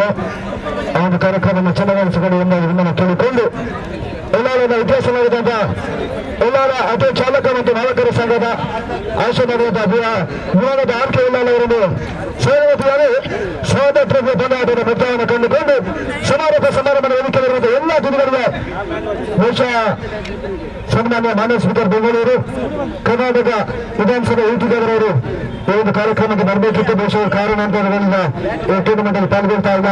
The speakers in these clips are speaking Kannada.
ಕಾರಣವಿದೆ ಆ ಒಂದು ಕಾರ್ಯಕ್ರಮವನ್ನು ಚೆನ್ನಾಗಿಸಿಕೊಂಡು ಎಂಬುದು ನಿಮ್ಮನ್ನು ಕೇಳಿಕೊಂಡು ಎಲ್ಲಾರದ ಉದ್ದೇಶವಾಗಿದ್ದಂತ ಎಲ್ಲಾರ ಆಟೋ ಚಾಲಕ ಮತ್ತು ಮಾಲಕರ ಸಂಘದ ಆಶೀರ್ವಾದದ ವಿಮಾನದ ಆರ್ ಕೆ ಅವರನ್ನು ಸೇವತಿಯಾಗಿ ಸ್ವಾತಂತ್ರ್ಯ ಬಂದಾಟದ ಮೊತ್ತವನ್ನು ಕಂಡುಕೊಂಡು ಸಮಾರೋಪ ಸಮಾರಂಭದ ವೇದಿಕೆಯಲ್ಲಿರುವಂಥ ಎಲ್ಲ ದಿನಗಳಿಗೆ ಬಹುಶಃ ಸನ್ಮಾನ್ಯ ಮಾನ್ಯ ಸ್ಪೀಕರ್ ಬೆಂಗಳೂರು, ಕರ್ನಾಟಕ ವಿಧಾನಸಭೆ ಯುಟಿಗರವರು ಒಂದು ಕಾರ್ಯಕ್ರಮಕ್ಕೆ ಬರಬೇಕಿತ್ತು, ಬಹುಶಃ ಕಾರಣಾಂತರಗಳಿಂದ ಈ ಟೂರ್ನಮೆಂಟ್ ಅಲ್ಲಿ ಪಾಲ್ಗೊಳ್ತಾ ಇಲ್ಲ.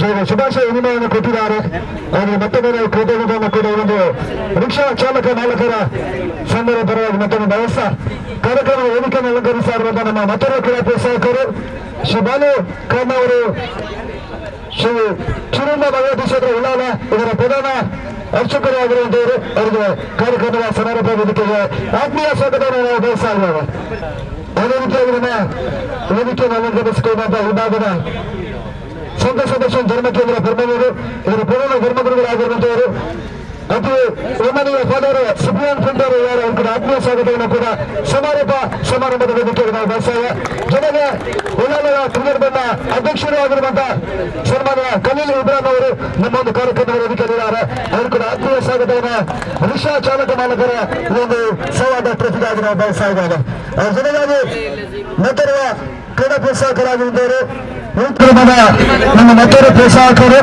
ಜೊತೆಗೆ ಶುಭಾಶಯ ವಿನಿಮಯವನ್ನು ಕೊಟ್ಟಿದ್ದಾರೆ. ಅವರಿಗೆ ಮತ್ತೊಮ್ಮೆ ನಾವು ಕೃತಜ್ಞತೆಯನ್ನು ಕೂಡ ಒಂದು ರಿಕ್ಷಾ ಚಾಲಕ ಮಾಲಕರ ಸಂಘದ ಪರವಾಗಿ ಮತ್ತೊಂದು ವ್ಯವಸ್ಥೆ ಕಾರ್ಯಕ್ರಮದ ವೇದಿಕೆಯನ್ನು ಅಲಂಕರಿಸ್ತಾ ಇರುವಂತಹ ನಮ್ಮ ಮತ್ತೊಬ್ಬ ಕ್ರೀಡಾ ಪ್ರೋತ್ಸಾಹಕರು ಶ್ರೀ ಬಾಲು ಕಾಮ ಅವರು ಶ್ರೀ ಚಿರುಂಬ ಭಗವತಿ ಕ್ಷೇತ್ರ ಉಳ್ಳಾಲ ಇದರ ಪ್ರಧಾನ ಅರ್ಚಕರು ಆಗಿರುವಂತವರು. ಅವರಿಗೆ ಕಾರ್ಯಕ್ರಮದ ಸಮಾರೋಪ ವೇದಿಕೆಗೆ ಆತ್ಮೀಯ ಸ್ವಾಗತವನ್ನು ನಾವು ಬಯಸ್ತಾ ಇದ್ದೇವೆ. ಅದೇ ರೀತಿಯಾಗಿ ನಮ್ಮ ವೇದಿಕೆಯನ್ನು ಅಲಂಕರಿಸಿಕೊಂಡಂತಹ ವಿಭಾಗದ ಸಂತ ಸದಸ್ಯ ಧರ್ಮಕೇಂದ್ರ ಕೇಂದ್ರ ಇವರು ಪ್ರಧಾನ ಧರ್ಮಗುರುಗಳಾಗಿರುವಂತವರು ಅತಿ ಒಮ್ಮನೆಯ ಫಾದರ್ ಸುಪ್ರಿಯಾನ್ ಫಿಲ್ಟರ್ ಅವರ ಕೂಡ ಆತ್ಮೀಯ ಸ್ವಾಗತವನ್ನು ಕೂಡ ಸಮಾರೋಪ ಸಮಾರಂಭದ ವೇದಿಕೆಗೆ ನಾವು ಬಯಸ್ತೇವೆ. ಜೊತೆಗೆ ಉಳ್ಳಾಲದ ಸಂದರ್ಭದ ಅಧ್ಯಕ್ಷರು ಆಗಿರುವಂತಹ ಸನ್ಮಾನ್ಯ ಕಲೀಲ್ ಇಬ್ರಾಹಿಂ ಅವರು ನಮ್ಮ ಒಂದು ಕಾರ್ಯಕ್ರಮದ ವೇದಿಕೆಯಲ್ಲಿದ್ದಾರೆ ಅವರು ಕೂಡ ಆತ್ಮೀಯ ಸ್ವಾಗತವನ್ನು ರಿಕ್ಷಾ ಚಾಲಕ ಮಾಲಕರ ಒಂದು ಸಂವಾದ ಟ್ರೋಫಿಗಾಗಿ ನಾವು ಬಯಸ್ತಾ ಇದ್ದಾರೆ ಜೊತೆಗಾಗಿ ನಂತರ ಕ್ರೀಡಾ ಪ್ರೋತ್ಸಾಹಕರಾಗಿರುವವರು ನಮ್ಮ ಮತ್ತೊಬ್ಬ ಪ್ರೋತ್ಸಾಹಕರು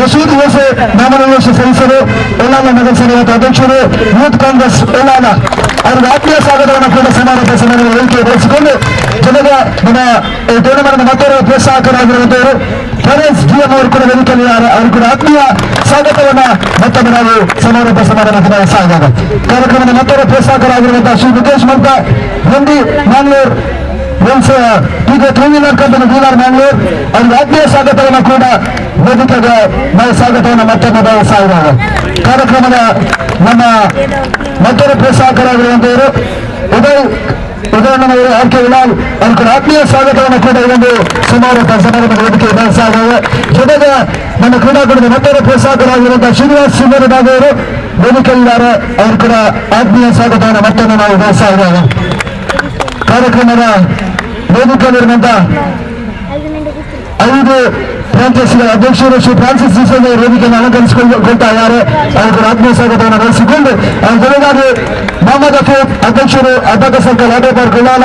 ರಶೀದ್ ಓಸೆ ನಾಮನಿರ್ದೇಶ ಸದಸ್ಯರು ಎಲ್ಲಾಲ ನಗರಸಭೆಯ ಅಧ್ಯಕ್ಷರು, ಯೂತ್ ಕಾಂಗ್ರೆಸ್ ಎಲ್ಲಾಲ ಅವರಿಗೆ ಆತ್ಮೀಯ ಸ್ವಾಗತವನ್ನು ಕೂಡ ಸಮಾರೋಪ ಸಮಾರಂಭ ಹೇಳಿಕೆ ಬಳಸಿಕೊಂಡು ಜೊತೆಗೆ ನಮ್ಮ ಟೂರ್ನಮೆಂಟ್ ಮತ್ತೊಬ್ಬ ಪ್ರೋತ್ಸಾಹಕರಾಗಿರುವಂತವರು ಡಿ ಎಂ ಅವರು ಕೂಡ ವೇದಿಕೆಯಲ್ಲಿದ್ದಾರೆ ಅವರು ಕೂಡ ಆತ್ಮೀಯ ಸ್ವಾಗತವನ್ನ ಮತ್ತೊಮ್ಮೆ ನಾವು ಸಮಾರೋಪ ನಡೆಸ್ತಾ ಇದ್ದಾರೆ ಕಾರ್ಯಕ್ರಮದ ಮತ್ತೊಬ್ಬ ಪ್ರೋತ್ಸಾಹಕರಾಗಿರುವಂತಹ ಶ್ರೀ ಮುಖೇಶ್ ಮಂತ ಬಂಡಿ ಮ್ಯಾಂಗ್ಳೂರ್ ಮೀನ್ಸ್ ಈಗ three wheeler company dealer Mangalore ಆತ್ಮೀಯ ಸ್ವಾಗತವನ್ನು ಕೂಡ ವೇದಿಕೆಗೆ ಸ್ವಾಗತವನ್ನು ಮತ್ತೊಮ್ಮೆ ಬಯಸ್ತಾ ಇದ್ದಾರೆ ಕಾರ್ಯಕ್ರಮದ ನಮ್ಮ ಮತ್ತೊಬ್ಬ ಪ್ರೋತ್ಸಾಹಕರಾಗಿರುವಂತವರು ಉದಯ್ ಉದಯಣ್ಣನವರು ಆರ್ ಕೆ ವಿಲಾಲ್ ಅವ್ರ ಕೂಡ ಆತ್ಮೀಯ ಸ್ವಾಗತವನ್ನು ಕೂಡ ಈ ಒಂದು ಸಮಾರೋಪ ಸಮಾರಂಭದ ವೇದಿಕೆ ಬಯಸ್ತಾ ಇದ್ದಾರೆ ಜೊತೆಗೆ ನಮ್ಮ ಕ್ರೀಡಾಕೂಟದ ಮತ್ತೊಬ್ಬ ಪ್ರೋತ್ಸಾಹಕರಾಗಿರುವಂತಹ ಶ್ರೀನಿವಾಸ್ ಸುಂದರದಾಸ್ ಅವರು, ವೇದಿಕೆಯಲ್ಲಿದ್ದಾರೆ. ಅವರು ಕೂಡ ಆತ್ಮೀಯ ಸ್ವಾಗತವನ್ನು ಮತ್ತೊಮ್ಮೆ ನಾವು ಬಯಸ್ತಾ ಇದ್ದಾರೆ ಕಾರ್ಯಕ್ರಮದ ವೇದಿಕೆಯಲ್ಲಿರುವಂತ ಐದು ಫ್ರಾಂಚೈಸಿಗಳ ಅಧ್ಯಕ್ಷರು ಶ್ರೀ ಫ್ರಾನ್ಸಿಸ್ ಡಿಸೋಜ ವೇದಿಕೆಯನ್ನು ಅಲಂಕರಿಸಿಕೊಳ್ತಾ ಇದ್ದಾರೆ. ಅವರ ಆತ್ಮೀಯ ಸ್ವಾಗತವನ್ನು ನಡೆಸಿಕೊಂಡು ಜೊತೆಗಾಗಿ ಮೊಹಮ್ಮದ್ ಅಫೀಫ್ ಅಧ್ಯಕ್ಷರು Abbakka circle auto park Ullal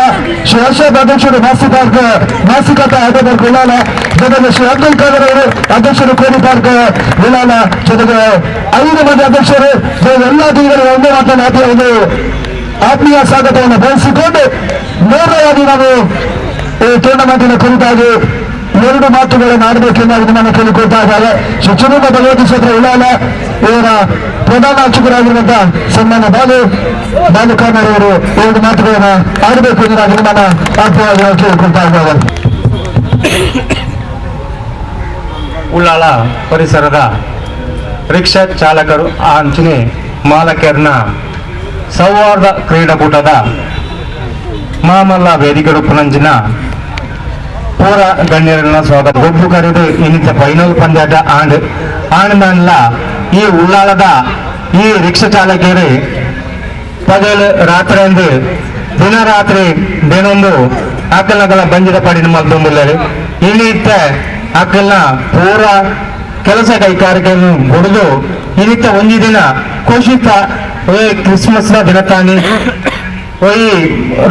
Shri Harshad ಅಧ್ಯಕ್ಷರು ಮಾಸಿ ಪಾರ್ಕ್ ಮಾಸಿಕತ ಆಟೋ ಪಾರ್ಕ್ ಉಳ್ಳಾಲ ಜೊತೆಗೆ ಶ್ರೀ ಅಬ್ದುಲ್ ಖಾದರ್ ಅವರು ಅಧ್ಯಕ್ಷರು ಕೋಡಿ ಪಾರ್ಕ್ ಉಳ್ಳಾಲ ಜೊತೆಗೆ ಐದು ಮಂದಿ ಅಧ್ಯಕ್ಷರು ಎಲ್ಲ ದಿನಗಳು ಒಂದೇ ಮಾತನಾಡಿ ಒಂದು ಆತ್ಮೀಯ ಸ್ವಾಗತವನ್ನು ಬಳಸಿಕೊಂಡು ನೇರವಾಗಿ ನಾವು ಈ ಟೂರ್ನಮೆಂಟಿನ ಕುರಿತಾಗಿ ಎರಡು ಮಾತುಗಳನ್ನು ಆಡಬೇಕೆಂದು ನಿಮ್ಮನ್ನು ಕೇಳಿಕೊಳ್ತಾ ಇದ್ದಾರೆ. ಶಿಕ್ಷಣದ ಪ್ರಯೋಗಿಸಿದ್ರ ಉಳ್ಳಾಲ, ಇವರ ಪ್ರಧಾನ ಅರ್ಚಕರಾಗಿರುವಂತಹ ಸನ್ಮಾನ ಬಾಲು ಬಾಲು ಖಾನರ್ ಅವರು ಎರಡು ಮಾತುಗಳನ್ನು ಆಡಬೇಕು ಎಂದು ನಾನು ನಿಮ್ಮನ್ನ ಆತ್ಮೀಯವಾಗಿ ನಾವು ಕೇಳಿಕೊಳ್ತಾ ಇದ್ದಾರೆ. ಉಳ್ಳಾಳ ಪರಿಸರದ ರಿಕ್ಷಾ ಚಾಲಕರು ಅಂಚನೆ ಮಾಲಕರ್ನ ಸೌಹಾರ್ದ ಕ್ರೀಡಾಕೂಟದ ಮಾಮಲ್ಲ ವೇದಿಕೆ ರೂಪನಂಜಿನ ಪೂರ ಗಣ್ಯರನ್ನ ಸ್ವಾಗತ. ಒಬ್ಬರು ಕರೆದು ಇನ್ನಿತ ಫೈನಲ್ ಪಂದ್ಯದ ಆಂಡ್ ಆಂಡ್ಮನ್ಲ ಈ ಉಳ್ಳಾಳದ ಈ ರಿಕ್ಷಾ ಚಾಲಕರು ಪಗಲ್ ರಾತ್ರಿ ದಿನ ರಾತ್ರಿ ದಿನೊಂದು ಅಕ್ಕಲಗಳ ಬಂಜಿದ ಪಡಿನ ಮಲ್ತೊಂದಿಲ್ಲರು ಇನ್ನಿತ ಅಕ್ಕಲ್ನ ಪೂರ ಕೆಲಸ ಕೈಗಾರಿಕೆಯನ್ನು ಹೊಡೆದು ಇನ್ನಿತ ಒಂದು ದಿನ ಖುಷಿತ ಕ್ರಿಸ್ಮಸ್ನ ದಿನ ತಾನಿ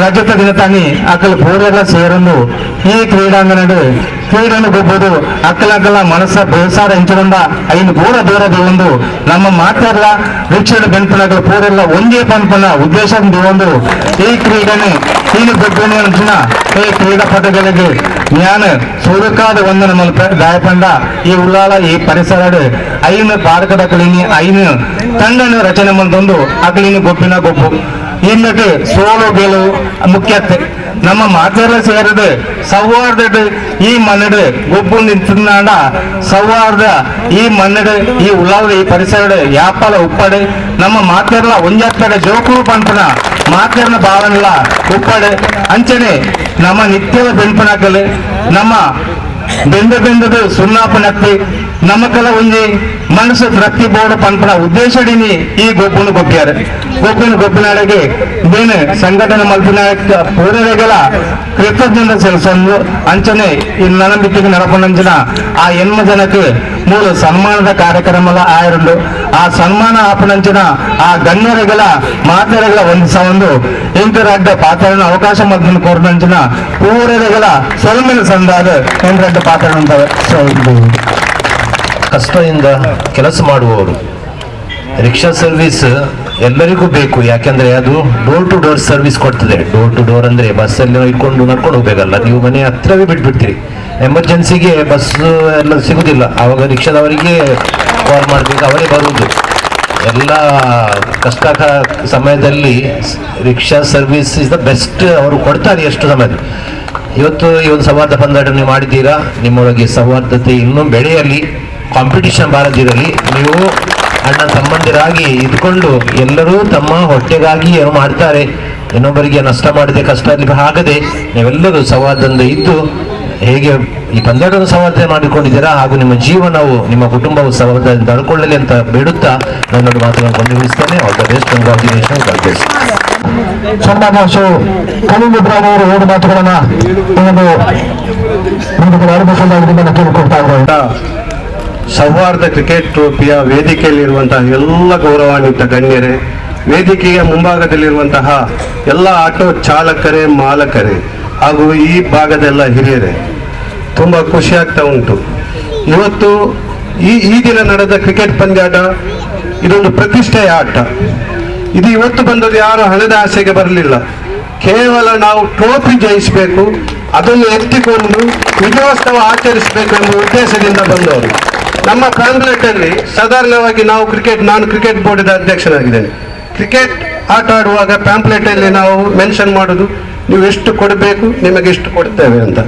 ರಜತ ದಿನ ತಾನಿ ಅಕ್ಕಲ ಪೂರೆಲ್ಲ ಸೇರೊಂದು ಈ ಕ್ರೀಡಾಂಗಣದ ಕ್ರೀಡೆಯನ್ನು ಗೊಬ್ಬದು ಅಕ್ಕಲಕ್ಕಲ ಮನಸ್ಸ ಬೇಸಾರ ಹೆಂಚಗೊಂಡ ಐನು ದೂರ ದೂರ ಒಂದು ನಮ್ಮ ಮಾತೆಲ್ಲ ವೀಕ್ಷಣ ಬೆಂಪನಗಳು ಪೂರೆಲ್ಲ ಒಂದೇ ಪನ್ಪನ ಉದ್ದೇಶ ಒಂದು ಈ ಕ್ರೀಡೆನೆ ಈನು ಗೊಬ್ಬನೆ ಅಂಚಿನ ಈ ಕ್ರೀಡಾಪಟುಗಳಿಗೆ ಜ್ಞಾನ ಸುರುಕಾದ ಒಂದು ನಮ್ಮ ಗಾಯಪಂಡ ಈ ಉಳ್ಳಾಲ ಈ ಪರಿಸರ ಐನು ಭಾರತದ ಕಳಿನಿ ಐನು ತಂಡನ ರಚನೆ ಮಂದೊಂದು ಅಗಲಿನ ಗೊಬ್ಬಿನ ಗೊಬ್ಬು. ಇನ್ನಕ್ಕೆ ಸೋಲು ಗೆಲುವು ಮುಖ್ಯತೆ ನಮ್ಮ ಮಾತೆಲ್ಲ ಸೇರಿದ, ಸೌಹಾರ್ದ ಈ ಮನ್ನಡು ಗೊಬ್ಬು ನಿಂತಾಂಡ ಸೌಹಾರ್ದ ಈ ಮನ್ನಡು ಈ ಉಳ್ಳಾದ ಈ ಪರಿಸರ ಯಾಪಲ ಉಪ್ಪಡೆ. ನಮ್ಮ ಮಾತೆಲ್ಲ ಒಂಜತ್ತಡ ಜೋಕುಲು ಪಂಪನ ಮಾತೆರ್ನ ಭಾವನೆಲ್ಲ ಉಪ್ಪಡೆ. ಅಂಚನೆ ನಮ್ಮ ನಿತ್ಯದ ಬೆಂಪನಾಕಲು ನಮ್ಮ ಬೆಂದ ಬೆಂದದ ಸುಣ್ಣಾಪ ನಮಕಲ ಒಂಜಿ ಮನಸ್ಸು ತೃಪ್ತಿ ಬೋರ್ಡ್ ಪಂಪನ ಉದ್ದೇಶಡಿನಿ ಈ ಗೊಬ್ಬನ ಗೊಬ್ಬ್ಯಾರ ಗೊಬ್ಬಿನ ಗೊಬ್ಬಿನಾಡೆಗೆ ಬೇನೆ ಸಂಘಟನೆ ಮಲ್ಪಿನ ಪೂರೈಗಳ ಕೃತಜ್ಞತೆ ಸಲ್ಲಿಸಲು ಅಂಚನೆ ಈ ನನಂಬಿಕೆಗೆ ನಡಪನಂಚಿನ ಆ ಎನ್ಮ ಜನಕ್ಕೆ ಮೂಲ ಸನ್ಮಾನದ ಕಾರ್ಯಕ್ರಮ ಆಯರುಂಡು. ಆ ಸನ್ಮಾನ ಆಪನಂಚಿನ ಆ ಗಣ್ಯರುಗಳ ಮಾತರೆಗಳ ಒಂದು ಇಂಕರ ಅಡ್ಡ ಪಾತ್ರನ ಅವಕಾಶ ಮದ್ದನ್ನು ಕೋರಿನಂಚಿನ ಪೂರೈಗಳ ಸೊಲಮಿನ ಸಂದಾದ ಎಂಟಡ್ಡ ಪಾತ್ರ ಅಂತವೆ. ಸೊ ಇದು ಕಷ್ಟದಿಂದ ಕೆಲಸ ಮಾಡುವವರು. ರಿಕ್ಷಾ ಸರ್ವಿಸ್ ಎಲ್ಲರಿಗೂ ಬೇಕು. ಯಾಕೆಂದ್ರೆ ಅದು ಡೋರ್ ಟು ಡೋರ್ ಸರ್ವಿಸ್ ಕೊಡ್ತದೆ. ಡೋರ್ ಟು ಡೋರ್ ಅಂದ್ರೆ ಬಸ್ಸಲ್ಲಿ ಇಟ್ಕೊಂಡು ನಡ್ಕೊಂಡು ಹೋಗ್ಬೇಕಲ್ಲ. ನೀವು ಮನೆ ಹತ್ರವೇ ಬಿಟ್ಬಿಡ್ತೀರಿ. ಎಮರ್ಜೆನ್ಸಿಗೆ ಬಸ್ ಎಲ್ಲ ಸಿಗುದಿಲ್ಲ. ಆವಾಗ ರಿಕ್ಷಾದವರಿಗೆ ಕಾಲ್ ಮಾಡಬೇಕು. ಅವರೇ ಬರುವುದು ಎಲ್ಲ ಕಷ್ಟ ಸಮಯದಲ್ಲಿ rickshaw service is the best ಅವರು ಕೊಡ್ತಾರೆ ಎಷ್ಟು ಸಮಯದಲ್ಲಿ. ಇವತ್ತು ಈ ಒಂದು ಬಂದಾಟ ನೀವು ಮಾಡಿದ್ದೀರಾ? ನಿಮ್ಮೊಳಗೆ ಸೌಹಾರ್ದತೆ ಇನ್ನೂ ಬೆಳೆಯಲಿ. ಕಾಂಪಿಟಿಷನ್ ಬಾರದಿರಲಿ, ನೀವು ಅಣ್ಣ ತಮ್ಮಂದಿರಾಗಿ ಇದ್ಕೊಂಡು ಎಲ್ಲರೂ ತಮ್ಮ ಹೊಟ್ಟೆಗಾಗಿ ಏನು ಮಾಡ್ತಾರೆ. ಇನ್ನೊಬ್ಬರಿಗೆ ನಷ್ಟ ಮಾಡದೆ ಕಷ್ಟ ಆಗದೆ ನೀವೆಲ್ಲರೂ ಸಂವಾದದಿಂದ ಇದ್ದು ಹೇಗೆ ಈ ಪಂದ್ಯಗಳನ್ನು ಸಂವಾದ ಮಾಡಿಕೊಂಡಿದ್ದೀರಾ ಹಾಗೂ ನಿಮ್ಮ ಜೀವನವು, ನಿಮ್ಮ ಕುಟುಂಬವು ಸಂವಾದದಿಂದ ತಡ್ಕೊಳ್ಳಲಿ ಅಂತ ಬೇಡುತ್ತಾ ನನ್ನೊಂದು ಮಾತುಗಳನ್ನು ಕೊಂಡಿಸ್ತೇನೆ all the best congratulation god ಭಾಷೆ ಸನ್ಮಾನ್ಯ ಅವರು ಎರಡು ಮಾತುಗಳನ್ನ ಕೇಳಿಕೊಳ್ತಾ ಇದ್ದಾರೆ ಸೌಹಾರ್ದ ಕ್ರಿಕೆಟ್ ಟ್ರೋಫಿಯ ವೇದಿಕೆಯಲ್ಲಿರುವಂತಹ ಎಲ್ಲ ಗೌರವಾನ್ವಿತ ಗಣ್ಯರೇ, ವೇದಿಕೆಯ ಮುಂಭಾಗದಲ್ಲಿರುವಂತಹ ಎಲ್ಲ ಆಟೋ ಚಾಲಕರೇ, ಮಾಲಕರೇ ಹಾಗೂ ಈ ಭಾಗದೆಲ್ಲ ಹಿರಿಯರೇ, ತುಂಬ ಖುಷಿ ಆಗ್ತಾ ಉಂಟು. ಇವತ್ತು ಈ ಈ ದಿನ ನಡೆದ ಕ್ರಿಕೆಟ್ ಪಂದ್ಯಾಟ ಇದೊಂದು ಪ್ರತಿಷ್ಠೆಯ ಆಟ. ಇದು ಇವತ್ತು ಬಂದದ್ದು ಯಾರು ಹಣದ ಆಸೆಗೆ ಬರಲಿಲ್ಲ. ಕೇವಲ ನಾವು ಟ್ರೋಫಿ ಜಯಿಸಬೇಕು, ಅದನ್ನು ಎತ್ತಿಕೊಂಡು ವಿಜಯೋತ್ಸವ ಆಚರಿಸಬೇಕು ಎಂಬ ಉದ್ದೇಶದಿಂದ ಬಂದವರು. ನಮ್ಮ ಅಲ್ಲಿ ಸಾಧಾರಣವಾಗಿ ನಾವು ಕ್ರಿಕೆಟ್, ನಾನು ಕ್ರಿಕೆಟ್ ಬೋರ್ಡಿನ ಅಧ್ಯಕ್ಷನಾಗಿದ್ದೇನೆ ಕ್ರಿಕೆಟ್ ಆಟ ಆಡುವಾಗ ಪ್ಯಾಂಪ್ಲೆಟ್ ಅಲ್ಲಿ ನಾವು ಮೆನ್ಷನ್ ಮಾಡುದು, ನೀವು ಎಷ್ಟು ಕೊಡಬೇಕು, ನಿಮಗೆ ಎಷ್ಟು ಕೊಡ್ತೇವೆ ಅಂತ.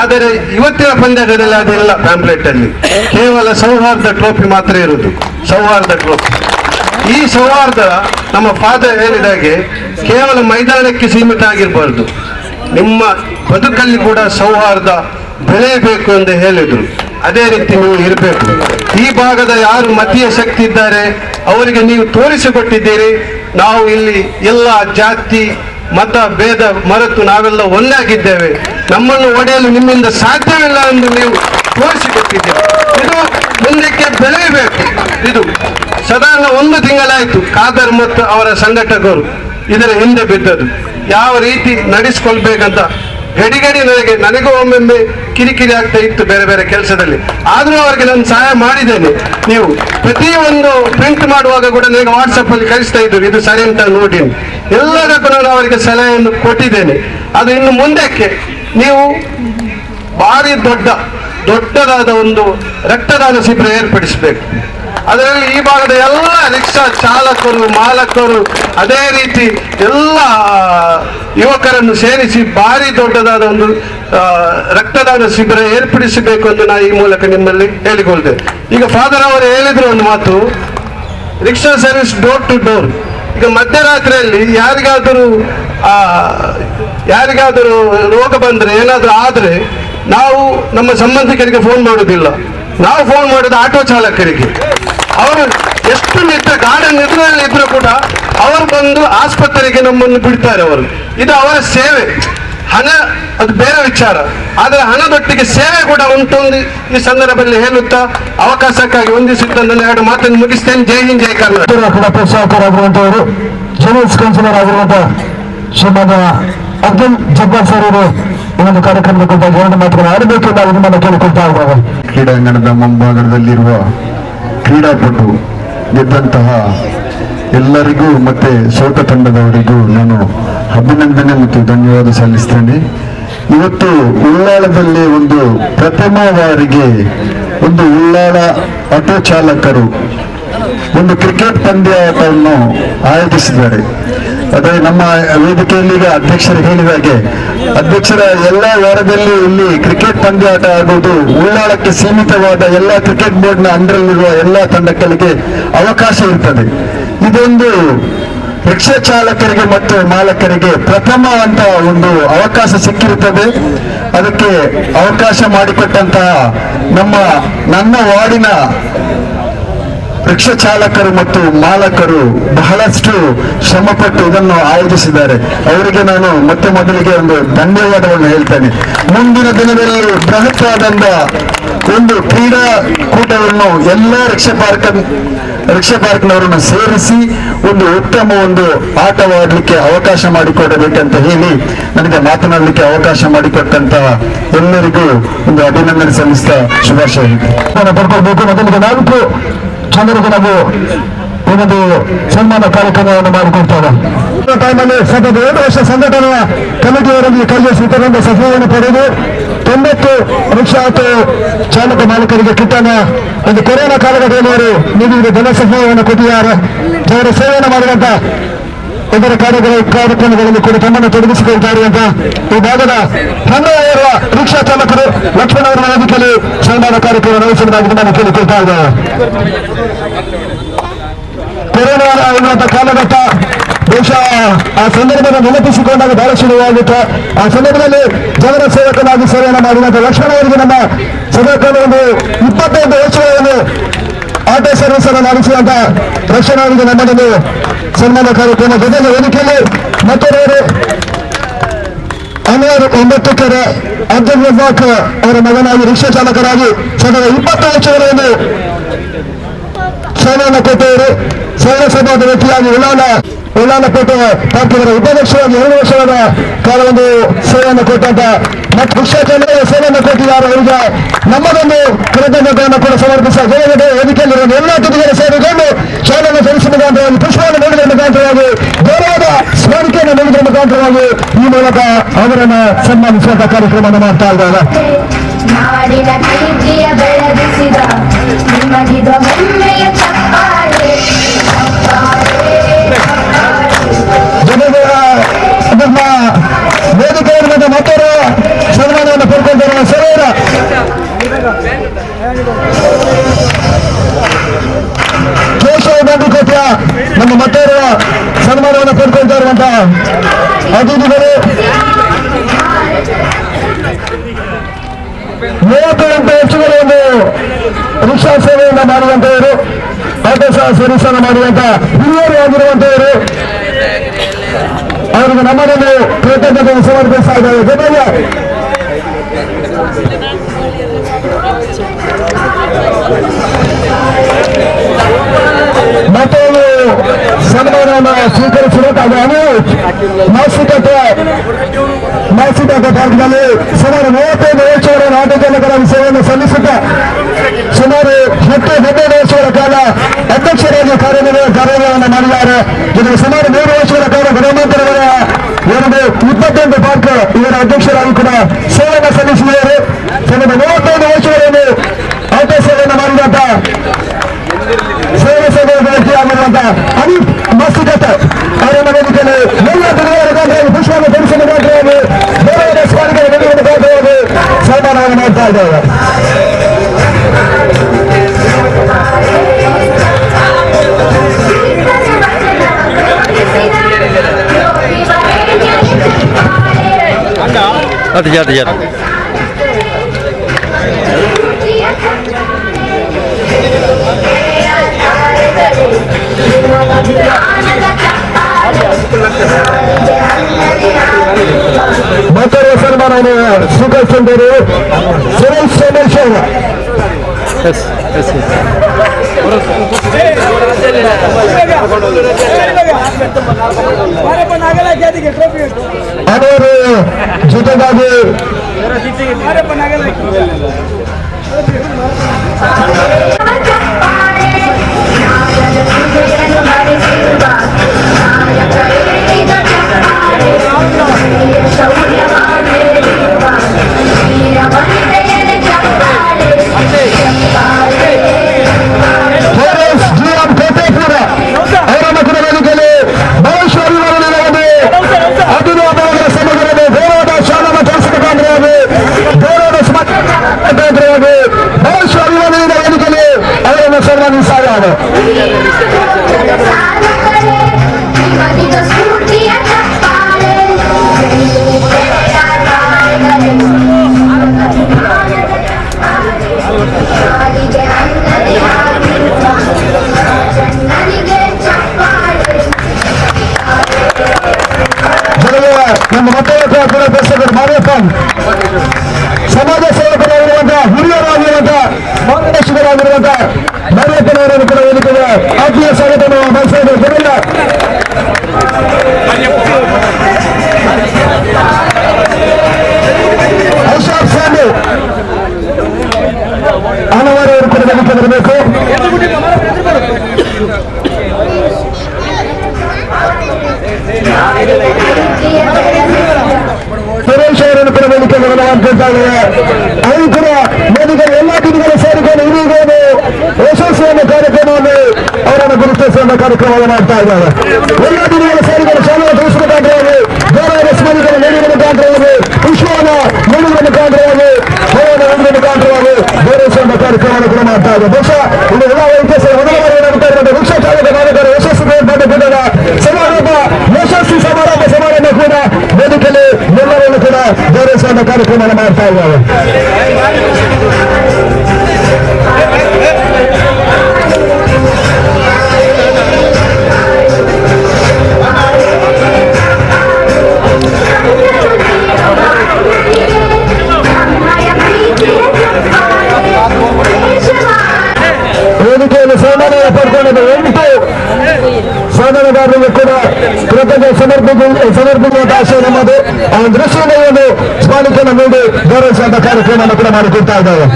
ಆದರೆ ಇವತ್ತಿನ ಪಂದ್ಯಗಳಲ್ಲಿ ಅದೆಲ್ಲ ಪ್ಯಾಂಪ್ಲೆಟ್ ಅಲ್ಲಿ. ಕೇವಲ ಸೌಹಾರ್ದ ಟ್ರೋಫಿ ಮಾತ್ರ ಇರುವುದು, ಸೌಹಾರ್ದ ಟ್ರೋಫಿ ಈ ಸೌಹಾರ್ದ ನಮ್ಮ ಫಾದರ್ ಹೇಳಿದಾಗೆ ಕೇವಲ ಮೈದಾನಕ್ಕೆ ಸೀಮಿತ ಆಗಿರಬಾರ್ದು. ನಿಮ್ಮ ಬದುಕಲ್ಲಿ ಕೂಡ ಸೌಹಾರ್ದ ಬೆಳೆಯಬೇಕು ಎಂದು ಹೇಳಿದ್ರು. ಅದೇ ರೀತಿ ನೀವು ಇರಬೇಕು. ಈ ಭಾಗದ ಯಾರು ಮತೀಯ ಶಕ್ತಿ ಇದ್ದಾರೆ, ಅವರಿಗೆ ನೀವು ತೋರಿಸಿಕೊಟ್ಟಿದ್ದೀರಿ. ನಾವು ಇಲ್ಲಿ ಎಲ್ಲ ಜಾತಿ, ಮತ, ಭೇದ, ಮರೆತು ನಾವೆಲ್ಲ ಒಂದಾಗಿದ್ದೇವೆ. ನಮ್ಮನ್ನು ಒಡೆಯಲು ನಿಮ್ಮಿಂದ ಸಾಧ್ಯವಿಲ್ಲ ಎಂದು ನೀವು ತೋರಿಸಿಕೊಟ್ಟಿದ್ದೀರಿ. ಇದು ಮುಂದಕ್ಕೆ ಬೆಳೆಯಬೇಕು. ಇದು ಸಾಧಾರಣ ಒಂದು ತಿಂಗಳಾಯಿತು ಖಾದರ್ ಮತ್ತು ಅವರ ಸಂಘಟಕರು ಇದರ ಹಿಂದೆ ಬಿದ್ದದು ಯಾವ ರೀತಿ ನಡೆಸ್ಕೊಳ್ಬೇಕಂತ ಗಡಿಗಡಿ ನನಗೆ, ನನಗೂ ಒಮ್ಮೊಮ್ಮೆ ಕಿರಿಕಿರಿ ಆಗ್ತಾ ಇತ್ತು ಬೇರೆ ಬೇರೆ ಕೆಲಸದಲ್ಲಿ. ಆದರೂ ಅವರಿಗೆ ನಾನು ಸಹಾಯ ಮಾಡಿದ್ದೇನೆ. ನೀವು ಪ್ರತಿಯೊಂದು ಪ್ರಿಂಟ್ ಮಾಡುವಾಗ ಕೂಡ ನನಗೆ ವಾಟ್ಸಪ್ ಅಲ್ಲಿ ಕಳಿಸ್ತಾ ಇದ್ರು, ಇದು ಸರಿ ಅಂತ ನೋಡಿ ಎಲ್ಲದಕ್ಕೂ ನಾನು ಅವರಿಗೆ ಸಲಹೆಯನ್ನು ಕೊಟ್ಟಿದ್ದೇನೆ. ಅದು ಇನ್ನು ಮುಂದಕ್ಕೆ ನೀವು ಭಾರಿ ದೊಡ್ಡ, ದೊಡ್ಡದಾದ ಒಂದು ರಕ್ತದಾನ ಶಿಬಿರ ಏರ್ಪಡಿಸಬೇಕು. ಅದರಲ್ಲಿ ಈ ಭಾಗದ ಎಲ್ಲ ರಿಕ್ಷಾ ಚಾಲಕರು, ಮಾಲಕರು, ಅದೇ ರೀತಿ ಎಲ್ಲ ಯುವಕರನ್ನು ಸೇರಿಸಿ ಭಾರಿ ದೊಡ್ಡದಾದ ಒಂದು ರಕ್ತದಾನ ಶಿಬಿರ ಏರ್ಪಡಿಸಬೇಕು ಎಂದು ನಾನು ಈ ಮೂಲಕ ನಿಮ್ಮಲ್ಲಿ ಹೇಳಿಕೊಳ್ತೆ ಈಗ ಫಾದರ್ ಅವರು ಹೇಳಿದ್ರು ಒಂದು ಮಾತು, rickshaw service door to door. ಈಗ ಮಧ್ಯರಾತ್ರಿಯಲ್ಲಿ ಯಾರಿಗಾದರೂ ಯಾರಿಗಾದರೂ ರೋಗ ಬಂದ್ರೆ, ಏನಾದರೂ ಆದ್ರೆ ನಾವು ನಮ್ಮ ಸಂಬಂಧಿಕರಿಗೆ ಫೋನ್ ಮಾಡೋದಿಲ್ಲ. ನಾವು ಫೋನ್ ಮಾಡೋದು ಆಟೋ ಚಾಲಕರಿಗೆ. ಅವರು ಎಷ್ಟು ನಿದ್ರೆ ಗಾಢ ನಿದ್ರೆಯಲ್ಲಿ ಇದ್ರು ಕೂಡ ಅವರು ಬಂದು ಆಸ್ಪತ್ರೆಗೆ ನಮ್ಮನ್ನು ಬಿಡ್ತಾರೆ ಅವರು. ಇದು ಅವರ ಸೇವೆ. ಹಣ ಅದು ಬೇರೆ ವಿಚಾರ. ಆದರೆ ಹಣದೊಟ್ಟಿಗೆ ಸೇವೆ ಕೂಡ ಉಂಟು ಈ ಸಂದರ್ಭದಲ್ಲಿ ಹೇಳುತ್ತಾ ಅವಕಾಶಕ್ಕಾಗಿ ಹೊಂದಿಸುತ್ತಾ ನನ್ನ ಎರಡು ಮಾತನ್ನು ಮುಗಿಸ್ತೇನೆ. ಜೈ ಹಿಂದ್ ಜೈ ಕರ್ನಾಟಕ. ಕೂಡ ಪ್ರೋತ್ಸಾಹಕರಾಗಿರುವಂತವರು ಜೂನಿಯರ್ಸ್ ಕೌನ್ಸಿಲರ್ ಆಗಿರುವಂತಹ ಶ್ರೀಮಂತ ಅಬ್ದುಲ್ ಜಬ್ಬಾರ್ ಸರ್ ಅವರು ಈ ಒಂದು ಕಾರ್ಯಕ್ರಮದ ಕುರಿತಾಗಿ ಎರಡು ಮಾತುಗಳನ್ನು ಆಡಬೇಕು ಅವರು ನಿಮ್ಮನ್ನು ಕೇಳಿಕೊಳ್ತಾ ಇದ್ದಾರೆ ಕ್ರೀಡಾಂಗಣದ ಮುಂಭಾಗದಲ್ಲಿರುವ ಕ್ರೀಡಾಪಟು ಗೆದ್ದಂತಹ ಎಲ್ಲರಿಗೂ ಮತ್ತೆ ಸೋತ ತಂಡದವರಿಗೂ ನಾನು ಅಭಿನಂದನೆ ಮತ್ತು ಧನ್ಯವಾದ ಸಲ್ಲಿಸ್ತೇನೆ. ಇವತ್ತು ಉಳ್ಳಾಳದಲ್ಲಿ ಒಂದು ಪ್ರಥಮ ಬಾರಿಗೆ ಒಂದು ಉಳ್ಳಾಳ ಆಟೋ ಚಾಲಕರು ಒಂದು ಕ್ರಿಕೆಟ್ ಪಂದ್ಯವನ್ನು ಆಯೋಜಿಸಿದ್ದಾರೆ. ಅದೇ ನಮ್ಮ ವೇದಿಕೆಯಲ್ಲಿ ಅಧ್ಯಕ್ಷರು ಹೇಳಿದ ಹಾಗೆ ಅಧ್ಯಕ್ಷರ, ಎಲ್ಲ ವಾರದಲ್ಲಿ ಇಲ್ಲಿ ಕ್ರಿಕೆಟ್ ಪಂದ್ಯಾಟ ಆಗುವುದು ಉಳ್ಳಾಳಕ್ಕೆ ಸೀಮಿತವಾದ ಎಲ್ಲ ಕ್ರಿಕೆಟ್ ಬೋರ್ಡ್ನ ಅಂಡರಲ್ಲಿರುವ ಎಲ್ಲ ತಂಡಗಳಿಗೆ ಅವಕಾಶ ಇರ್ತದೆ. ಇದೊಂದು ರಿಕ್ಷಾ ಚಾಲಕರಿಗೆ ಮತ್ತು ಮಾಲಕರಿಗೆ ಪ್ರಥಮ ಅಂತ ಒಂದು ಅವಕಾಶ ಸಿಕ್ಕಿರುತ್ತದೆ. ಅದಕ್ಕೆ ಅವಕಾಶ ಮಾಡಿಕೊಟ್ಟಂತಹ ನಮ್ಮ, ನನ್ನ ವಾರ್ಡಿನ ರಿಕ್ಷಾ ಚಾಲಕರು ಮತ್ತು ಮಾಲಕರು ಬಹಳಷ್ಟು ಶ್ರಮಪಟ್ಟು ಇದನ್ನು ಆಯೋಜಿಸಿದ್ದಾರೆ. ಅವರಿಗೆ ನಾನು ಮತ್ತೆ ಮೊದಲಿಗೆ ಒಂದು ಧನ್ಯವಾದವನ್ನು ಹೇಳ್ತೇನೆ. ಮುಂದಿನ ದಿನದಲ್ಲಿ ಬೃಹತ್ ಒಂದು ಕ್ರೀಡಾ ಕೂಟವನ್ನು ಎಲ್ಲ ರಿಕ್ಷಾ ಪಾರ್ಕ್ ರಿಕ್ಷಾ ಪಾರ್ಕ್ನವರನ್ನು ಸೇರಿಸಿ ಒಂದು ಉತ್ತಮ ಒಂದು ಆಟವಾಡಲಿಕ್ಕೆ ಅವಕಾಶ ಮಾಡಿಕೊಡಬೇಕಂತ ಹೇಳಿ ನನಗೆ ಮಾತನಾಡಲಿಕ್ಕೆ ಅವಕಾಶ ಮಾಡಿಕೊಟ್ಟಂತ ಎಲ್ಲರಿಗೂ ಒಂದು ಅಭಿನಂದನೆ ಸಲ್ಲಿಸ್ತಾ ಶುಭಾಶಯ ಪಡ್ಕೊಳ್ಬೇಕು ಮೊದಲಿಗೆ ನಾಲ್ಕು ಜನರಿಗೆ ನಾವು ಒಂದು ಸನ್ಮಾನ ಕಾರ್ಯಕ್ರಮವನ್ನು ಮಾಡಿಕೊಡ್ತಾರೆ ಟೈಮಲ್ಲಿ ಸತತ ಎರಡು ವರ್ಷ ಸಂಘಟನೆಯ ಕಮಿಟಿಯವರಲ್ಲಿ ಕೈಗೆಸಿದ್ದರಿಂದ ಸಭೆಯನ್ನು ಪಡೆದು ತೊಂಬತ್ತು ರಿಕ್ಷಾ ಚಾಲಕ ಮಾಲೀಕರಿಗೆ ಕಿಟ್ಟನ ಒಂದು ಕೊರೋನಾ ಕಾಲಘಟ್ಟದಲ್ಲಿ ಅವರು ನೀಡಿದ ಧನ ಸಹಾಯವನ್ನು ಕೊಟ್ಟಿದ್ದಾರೆ. ಅವರ ಸೇವೆಯನ್ನು ಮಾಡಿದಂತ ಇದರ ಕಾರ್ಯಗಳ ಕಾರ್ಯಕ್ರಮಗಳಲ್ಲಿ ಕೂಡ ತಮ್ಮನ್ನು ತೊಡಗಿಸಿಕೊಳ್ತಾರೆ ಅಂತ ಈ ಭಾಗದ ಇರುವ ರಿಕ್ಷಾ ಚಾಲಕರು ಲಕ್ಷ್ಮಣ ಅವರ ವೇದಿಕೆಯಲ್ಲಿ ಸನ್ಮಾನ ಕಾರ್ಯಕ್ರಮ ನಡೆಸುವುದಾಗಿ ನಾನು ಕೇಳಿಕೊಳ್ತಾ ಇದ್ದೇವೆ ಕೊರೋನಾ ಎನ್ನುವಂತ ಕಾಲಘಟ್ಟ ದೇಶ ಆ ಸಂದರ್ಭವನ್ನು ನೆನಪಿಸಿಕೊಂಡಾಗ ಬಹಳ ಸುಲಭವಾಗುತ್ತೆ. ಆ ಸಂದರ್ಭದಲ್ಲಿ ಜನರ ಸೇವಕನಾಗಿ ಸೇವೆಯನ್ನು ಮಾಡಿದಂತ ಲಕ್ಷ್ಮಣ ಅವರಿಗೆ ನಮ್ಮ ಸದಾಕಾಲ ಒಂದು ಇಪ್ಪತ್ತೈದು ವರ್ಷಗಳನ್ನು ಆಟೋ ಸರ್ವಿಸ್ ಅನ್ನು ನಡೆಸಿದಂತ ರಕ್ಷಣಾ ಅವರಿಗೆ ನಮ್ಮದೊಂದು ಸನ್ಮಾನ ಕಾರ್ಯಕ್ರಮ ಜೊತೆಗೆ ವೇದಿಕೆಯಲ್ಲಿ ಮತ್ತೊಬ್ಬರು ಅನ್ವರ್ ಒಂಬತ್ತು ಕೆರೆ ಅಬ್ದುಲ್ ರಜಾಕ್ ಅವರ ಮಗನಾಗಿ ರಿಕ್ಷಾ ಚಾಲಕರಾಗಿ ಸದಾ ಇಪ್ಪತ್ತು ವರ್ಷಗಳನ್ನು ಸೇವೆಯನ್ನು ಕೊಟ್ಟವರು ಸೇವಾ ಸಭಾದ ವ್ಯಕ್ತಿಯಾಗಿ ಉಳ್ಳಾಲ ಉಳ್ಳಾಲಪೇಟೆ ಪಾರ್ಟಿಯವರ ಉಪಾಧ್ಯಕ್ಷರಾಗಿ ಎರಡು ವರ್ಷಗಳ ಕಾಲ ಒಂದು ಸೇವೆಯನ್ನು ಕೊಟ್ಟಂತ ಮತ್ತು ರಿಕ್ಷಾ ಚಾಲಕರ ಸೇವೆಯನ್ನು ಕೊಟ್ಟಿದ್ದಾರೆ. ಈಗ ನಮ್ಮದೊಂದು ಕೃತಜ್ಞತೆಯನ್ನು ಕೂಡ ಸಮರ್ಪಿಸ ಜನಗಡೆ ವೇದಿಕೆಯಲ್ಲಿರುವ ಎಲ್ಲ ಅತಿಥಿಗಳ ಸೇರಿಕೊಂಡು ಶಾಲೆಯನ್ನು ಸಲ್ಲಿಸಿದ ಮುಖಾಂತರವಾಗಿ, ಪುಷ್ಪವನ್ನು ನೀಡಿದ ಮುಖಾಂತರವಾಗಿ, ಗೌರವದ ಸ್ಮರಿಕೆಯನ್ನು ನೀಡಿದ ಮುಖಾಂತರವಾಗಿ ಈ ಮೂಲಕ ಅವರನ್ನು ಸನ್ಮಾನಿಸುವಂತಹ ಕಾರ್ಯಕ್ರಮವನ್ನು ಮಾಡ್ತಾ ಇದ್ದಾರೆ. ನಮ್ಮ ಮತದಾರರ ಸನ್ಮಾನವನ್ನು ಪಡ್ಕೊಳ್ತಾ ಇರುವಂತ ಅತಿಥಿಗಳು. ಮೂವತ್ತೆಂಟು ವರ್ಷಗಳ ಒಂದು ರಿಕ್ಷಾ ಸೇವೆಯನ್ನು ಮಾಡುವಂತವರು ಆಟೋ ಸಹ ಸರ್ವಿಸನ್ನು ಮಾಡುವಂತ ಹಿರಿಯರು ಆಗಿರುವಂತವರು ಅವರಿಗೆ ನಮ್ಮನ್ನು ಕೃತಜ್ಞತೆಯನ್ನು ಸಮರ್ಪಿಸ್ತಾ ಇದ್ದಾರೆ. ಜೊತೆಗೆ ಸನ್ಮಾನವನ್ನು ಸ್ವೀಕರಿಸಿರುವಂತಹ ಅನೂಪ್ ಮಾಸಿಕತೆ ಮಾಸಿಕತೆ ಪಾರ್ಕ್ನಲ್ಲಿ ಸುಮಾರು ಮೂವತ್ತೈದು ವರ್ಷಗಳ ಆಟೋ ಚಾಲಕರ ಸೇವೆಯನ್ನು ಸಲ್ಲಿಸುತ್ತಾ ಸುಮಾರು ಹತ್ತು ಹದಿನೈದು ವರ್ಷಗಳ ಕಾಲ ಅಧ್ಯಕ್ಷರಾಗಿ ಕಾರ್ಯನಿರ್ವಹ ಕಾರ್ಯವನ್ನು ಮಾಡಿದ್ದಾರೆ ಜೊತೆಗೆ ಸುಮಾರು ಮೂರು ವರ್ಷಗಳ ಕಾಲ ಗ್ರಾಮಾಂತರ ವಲಯ ಎರಡು ಇಪ್ಪತ್ತೆಂಟು ಪಾರ್ಕ್ ಇವರ ಅಧ್ಯಕ್ಷರಾಗಿ ಕೂಡ ಸೇವೆಯನ್ನು ಸಲ್ಲಿಸಿದ್ದಾರೆ ಸುಮಾರು ಮೂವತ್ತೈದು ವರ್ಷಗಳನ್ನು ಆಟೋ ಸೇವೆಯನ್ನು ಮಾಡಿದಂತ ಸೇವೆ ಸೇವೆ ವ್ಯಕ್ತಿಯಾಗಿರುವಂತ ಪುಷ್ಪವನ್ನು ಧರಿಸಿದ ಮುಖಾಂತರವಾಗಿ ಬೇರೆ ಸ್ಮರಣೆ ನೀಡುವ ಮುಖಾಂತರವಾಗಿ ಸನ್ಮಾನವನ್ನು ಮಾಡ್ತಾ ಇದ್ದೇವೆ ಅದು ಜಾತ ಜಾತ ಮತ್ತೊಂದು ಸನ್ಮಾನವನ್ನು ಸ್ವೀಕರಿಸಿದ್ದಾರೆ ಸುರೇಶ್ ಸೋಮೇಶ್ ಅವರು ಅವರು ಜೊತೆಗಾಗಿ ಫಾರೆಸ್ಟ್ ಜಿ ಎಂ ಕೋಟೇಪುರ ನಮ್ಮ ಮಕ್ಕಳ ಕೂಡ ದರ್ಶಕರು ಮಾರಿಯಪ್ಪನ್ ಸಮಾಜ ಸೇವಕರಾಗಿರುವಂತಹ ಹಿರಿಯರಾಗಿರುವಂತಹ ಮಾರ್ಗದರ್ಶಕರಾಗಿರುವಂತಹ ಮಾರಿಯಪ್ಪನವರನ್ನು ಕೂಡ ಆತ್ಮೀಯ ಅವರು ಕೂಡ ವೇದಿಕೆ ಎಲ್ಲ ದಿನಗಳು ಸೇರಿಕೊಂಡು ಇದೀಗ ಒಂದು ಯಶಸ್ವಿಯನ್ನು ಕಾರ್ಯಕ್ರಮವನ್ನು ಅವರನ್ನು ಗುರುತಿಸುವಂತ ಕಾರ್ಯಕ್ರಮವನ್ನು ಮಾಡ್ತಾ ಇದ್ದಾರೆ. ಎಲ್ಲ ದಿನಗಳು ಸೇರಿಕೊಂಡು ಶಾಲಾ ತಿಳಿಸುವ ಮುಖಾಂತರವಾಗಿ ಗೌರವ ಸ್ಮರಣೆಗಳ ನೀಡಿದ ಮುಖಾಂತರವಾಗಿ ವಿಶ್ವವನ್ನ ನೀಡುವ ಮುಖಾಂತರವಾಗಿ ಭವನ ನೀಡುವ ಮುಖಾಂತರವಾಗಿ ಕಾರ್ಯಕ್ರಮವನ್ನು ಕೂಡ ಮಾಡ್ತಾ ಇದೆ ಬಹುಶಃ ಇದು ಎಲ್ಲ ವೈದ್ಯ ಮೊದಲ ಬಾರಿ ಏನಾಗ್ತಾ ಇರೋದು ವೃಕ್ಷ ಚಾಲಕ ಕಾರ್ಯಕ್ರಮ ಯಶಸ್ವಿ ಸಮಾರೋಪ ಯಶಸ್ವಿ ಸಮಾರಂಭ ಸಮಾರಂಭ ಕೂಡ ವೇದಿಕೆಯಲ್ಲಿ ಎಲ್ಲರನ್ನು ಕೂಡ ಗೌರವಿಸುವಂತ ಕಾರ್ಯಕ್ರಮವನ್ನು ಮಾಡ್ತಾ ಇದ್ದಾರೆ ಸಾಧನೆಗಾರರಿಗೆ ಕೂಡ ಕೃತಜ್ಞ ಸಮರ್ಪಿಸ ಸಮರ್ಪಿಸುವಂತ ಆಶಯ ನಮ್ಮದು. ಆ ದೃಷ್ಟಿಯಿಂದ ಒಂದು ಸ್ಮಾರಕನ ನೀಡಿ ಕಾರ್ಯಕ್ರಮವನ್ನು ಕೂಡ ಮಾಡಿಕೊಡ್ತಾ ಇದ್ದಾರೆ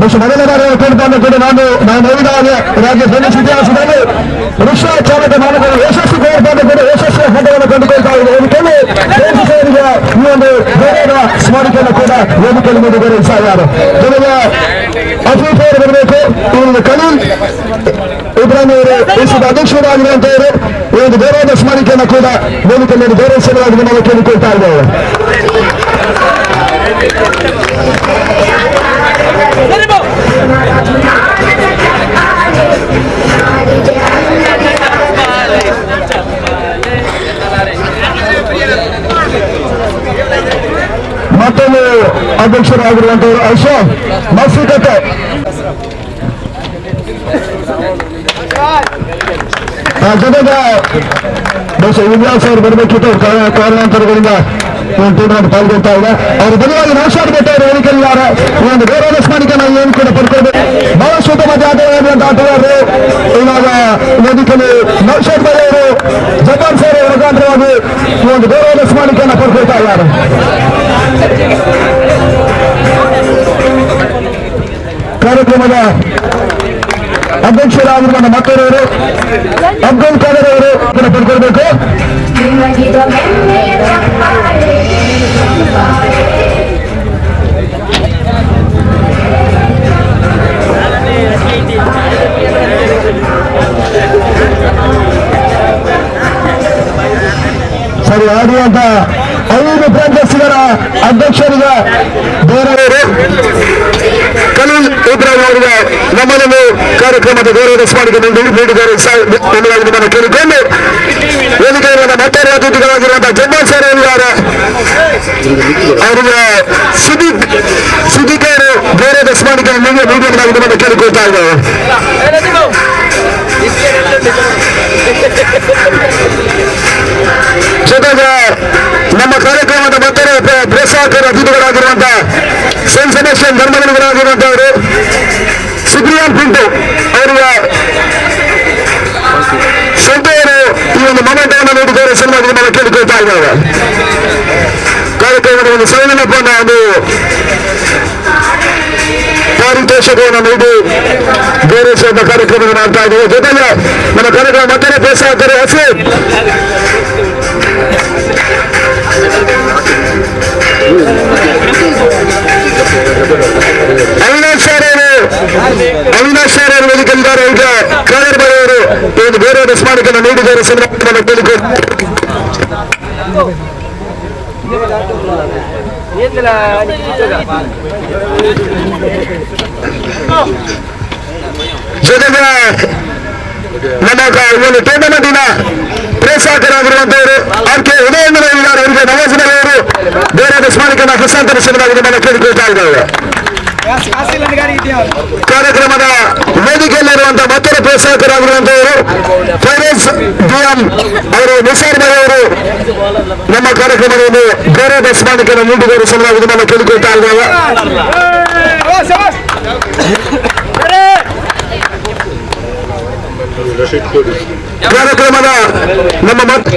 ಬಹುಶಃ ಮೊದಲ ಬಾರಿ ಕೇಳ್ತಾನೆ ಕೂಡ ನಾನು ನಾನು ರಾಜ್ಯ ಸೈನಿಕ ಇತಿಹಾಸದಲ್ಲಿ ರಿಕ್ಷಾ ಚಾಲಕ ಮಾಲಕರು ಯಶಸ್ವಿ ಕೋರ್ಪಾದ ಕೂಡ ಯಶಸ್ವಿ ಹಂತವನ್ನು ಕಂಡುಕೊಳ್ತಾ ಇದೆ. ವೇದಿಕೆಯಲ್ಲಿ ದೇಶ ಈ ಒಂದು ಗೌರವ ಸ್ಮಾರಕವನ್ನು ಕೂಡ ವೇದಿಕೆಯಲ್ಲಿ ನೀಡಿ ಗೌರವಿಸ್ತಾ ಇದ್ದಾರೆ. ಜೊತೆಗೆ ಅಫೀಫ್ ಅವರು ಬರಬೇಕು ಈ ಒಂದು ಕಲೀಲ್ ಇಬ್ರಾಹಿಂ ಅವರು ದೇಶದ ಅಧ್ಯಕ್ಷರಾಗಿರುವಂತವರು ಈ ಒಂದು ಗೌರವದ ಸ್ಮಾರಕವನ್ನು ಕೂಡ ವೇದಿಕೆಯಲ್ಲಿ ಗೌರವಿಸಲಾಗಿದೆ ನಾವು ಕೇಳಿಕೊಳ್ತಾ ಇದ್ದೇವೆ ಮತ್ತೊಂದು ಅಧ್ಯಕ್ಷರಾಗಿರುವಂತವರು ಅಶೋಕ್ ಮಸ್ಸಿಕತೆ ಆ ಜೊತೆಗೆ ಬಹುಶಃ ವಿನ್ಯಾಸ ಅವರು ಬರಬೇಕಿತ್ತು ಅವ್ರ ಕಾರಣ- ಕಾರಣಾಂತರಗಳಿಂದ ಈ ಒಂದು ಟೂರ್ನಮೆಂಟ್ ಪಾಲ್ಗೊಳ್ತಾ ಇದೆ ಅವರು ಬದಲಾಗಿ ನೌಶಾದ್ ಬೆಟ್ಟ ಅವರು ವೇದಿಕೆಯಲ್ಲಿದ್ದಾರೆ ಈ ಒಂದು ಗೌರವ ಸ್ಮಾರಕ ನಾವು ಏನು ಕೂಡ ಪಡ್ಕೊಳ್ಬೇಕು ಬಹಳಷ್ಟು ಉತ್ತಮ ಆಟಗಾರರಾದಂತ ಆಟಗಾರರು ಇವಾಗ ವೇದಿಕೆಯಲ್ಲಿ ನೌಶಾದ್ ಬೈ ಅವರು ಜಪಾನ್ ಸರ್ ಅವರ ಮುಖಾಂತರವಾಗಿ ಈ ಒಂದು ಗೌರವದ ಸ್ಮಾರಕವನ್ನು ಪಡ್ಕೊಳ್ತಾ ಇದ್ದಾರೆ ಕಾರ್ಯಕ್ರಮದ ಅಧ್ಯಕ್ಷರಾಗಿರುವ ಮಕ್ಕಳವರು. ಅಬ್ದುಲ್ ಖಾದರ್ ಅವರು ಪಡ್ಕೊಳ್ಬೇಕು ಸರಿ ಆಡುವಂತ ಐದು ಪ್ರಾಂತ್ಯಸ್ಥರ ಅಧ್ಯಕ್ಷರಿಗೆ ಬೇರೆಯವರು ಕಲೀಲ್ ಇಬ್ರಾಹಿಂ ಅವರಿಗೆ ನಮ್ಮನ್ನು ಕಾರ್ಯಕ್ರಮದ ಗೌರವದ ಸ್ಮಾರಕ ನೀಡಿ ನೀಡಿದ್ದಾರೆ. ಎನ್ನುವುದಾಗಿ ನಾನು ಕೇಳಿಕೊಂಡು ವೇದಿಕೆಯಲ್ಲಿ ಮತ್ತೆ ಅತಿಥಿಗಳಾಗಿರುವಂತಹ ಜಗ್ಗಲ್ ಸರ್ ಇದ್ದಾರೆ ಅವರಿಗೆ ಸಿದ್ದಿಕ್ ಸಿದ್ದಿಕ್ ಅವರು ಗೌರವದ ಸ್ಮಾರಕ ನೀಡಿ ನೀಡುವುದಾಗಿ ನಾನು ಕೇಳಿಕೊಳ್ತಾ ಇದ್ದಾರೆ ಜೊತೆಗೆ ನಮ್ಮ ಕಾರ್ಯಕ್ರಮದ ಪ್ರ- ಪ್ರೋತ್ಸಾಹಕರ ಅತಿಥಿಗಳಾಗಿರುವಂತಹ ಸೆಂಟ್ ಸೆಬಾಸ್ಟಿಯನ್ ಧರ್ಮಗುರುಗಳಾಗಿರುವಂತವರು ಸಿಗ್ರಿಯಾನ್ ಪಿಂಟು ಅವರಿಗೆ ಸಂತೆಯವರು ಈ ಒಂದು ಮೊಮೆಂಟವನ್ನು ನೀಡಿ ಗೌರವಿಸಲಾಗಿದೆ ನಾವು ಕೇಳಿಕೊಳ್ತಾ ಇದ್ದೇವೆ ಕಾರ್ಯಕ್ರಮದ ಒಂದು ಸವಿನೆನಪನ್ನ ಒಂದು ಪಾರಿತೋಷಕವನ್ನು ನೀಡಿ ಗೌರವಿಸುವಂತ ಕಾರ್ಯಕ್ರಮ ಮಾಡ್ತಾ ಇದ್ದೇವೆ ಜೊತೆಗೆ ನಮ್ಮ ಕಾರ್ಯಕ್ರಮ ಮತ್ತೊಂದು ಪ್ರೋತ್ಸಾಹಕರು ಹಸೀಬ್ ಅವಿನಾಶ್ ಸರ್ ಅವರು ಅವಿನಾಶ್ ಸರ್ ಅವರು ವೇದಿಕೆಯಿದ್ದಾರೆ ಈಗ ಕಾದರ್ ಬಾಯಿ ಅವರು ಈ ಒಂದು ಗೌರವದ ಸ್ಮಾರಕವನ್ನು ನೀಡಿದ್ದಾರೆ ಸಂದರ್ಭವನ್ನು ಕೇಳಿಕೊಂಡು ಜೊತೆಗೆ ನಮ್ಮ ಕ- ಈ ಒಂದು ಟೂರ್ನಮೆಂಟಿನ ಪ್ರೋತ್ಸಾಹಕರಾಗಿರುವಂತವರು ಆರ್ ಕೆ ಉದಯಂದ್ರ ಇದ್ದಾರೆ ಅವರಿಗೆ ನವಾಜ್ ಅವರು ಗೌರವದ ಸ್ಮಾರಕವನ್ನು ಹಸ್ತಾಂತರಿಸಲಾಗಿದೆ ನಾವು ಕೇಳಿಕೊಳ್ತಾ ಇದ್ದೇವೆ ಕಾರ್ಯಕ್ರಮದ ವೇದಿಕೆಯಲ್ಲಿರುವಂತಹ ಮತ್ತೊಂದು ಪ್ರೋತ್ಸಾಹಕರಾಗಿರುವಂತವರು ಫೈನಾನ್ಸ್ ಡಿಎಂ ಅವರು, ನಿಸಾರ್ ಅವರು, ನಮ್ಮ ಕಾರ್ಯಕ್ರಮದಲ್ಲಿ ಬೇರೆ ಬೇರೆ ನೀಡಿದರು ಸಲುವಾಗಿ ನಮ್ಮ ಕೇಳಿಕೊಳ್ತಾ ಇದ್ದೇವೆ ಕಾರ್ಯಕ್ರಮದ ನಮ್ಮ ಮತ್